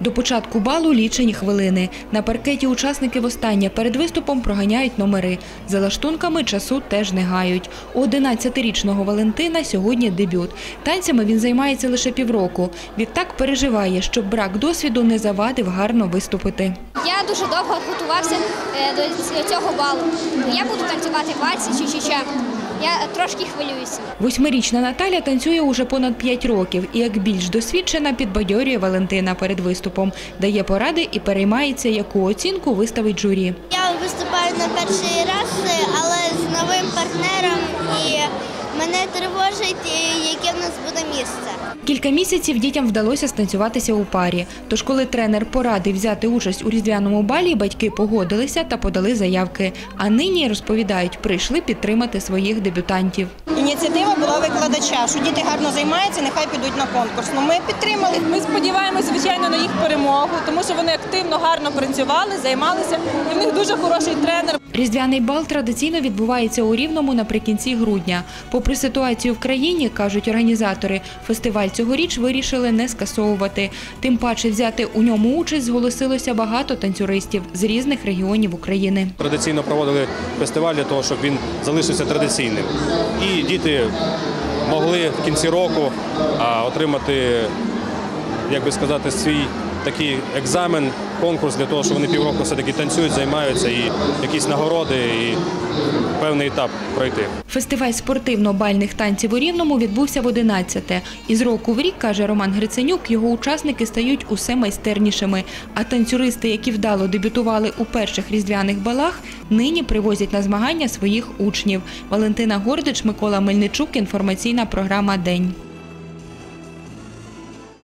До початку балу лічені хвилини. На паркеті учасники востаннє перед виступом проганяють номери. За лаштунками часу теж не гають. У 11-річного Валентина сьогодні дебют. Танцями він займається лише півроку. Відтак переживає, щоб брак досвіду не завадив гарно виступити. Я дуже довго готувався е, до цього балу. Я буду танцювати вальси чи чича. Я трошки хвилююся. Восьмирічна Наталя танцює уже понад п'ять років і як більш досвідчена підбадьорює Валентина перед виступом, дає поради і переймається, яку оцінку виставить журі. Я виступаю на перший раз, але з новим партнером і мене тривожить, яке нас буде місце. Кілька місяців дітям вдалося станцюватися у парі. Тож, коли тренер порадив взяти участь у різдвяному балі, батьки погодилися та подали заявки. А нині розповідають, прийшли підтримати своїх дебютантів. Ініціатива була викладача, що діти гарно займаються, нехай підуть на конкурс. Ну ми підтримали. Ми сподіваємося, їх перемогу, тому що вони активно гарно працювали, займалися, і в них дуже хороший тренер. Різдвяний бал традиційно відбувається у Рівному наприкінці грудня. Попри ситуацію в країні, кажуть організатори, фестиваль цьогоріч вирішили не скасовувати. Тим паче взяти у ньому участь зголосилося багато танцюристів з різних регіонів України. Традиційно проводили фестиваль для того, щоб він залишився традиційним. І діти могли в кінці року отримати, як би сказати, свій такий екзамен, конкурс для того, щоб вони півроку все-таки танцюють, займаються і якісь нагороди, і певний етап пройти. Фестиваль спортивно-бальних танців у Рівному відбувся в 11-те. Із року в рік, каже Роман Гриценюк, його учасники стають усе майстернішими. А танцюристи, які вдало дебютували у перших різдвяних балах, нині привозять на змагання своїх учнів. Валентина Гордич, Микола Мельничук, інформаційна програма День.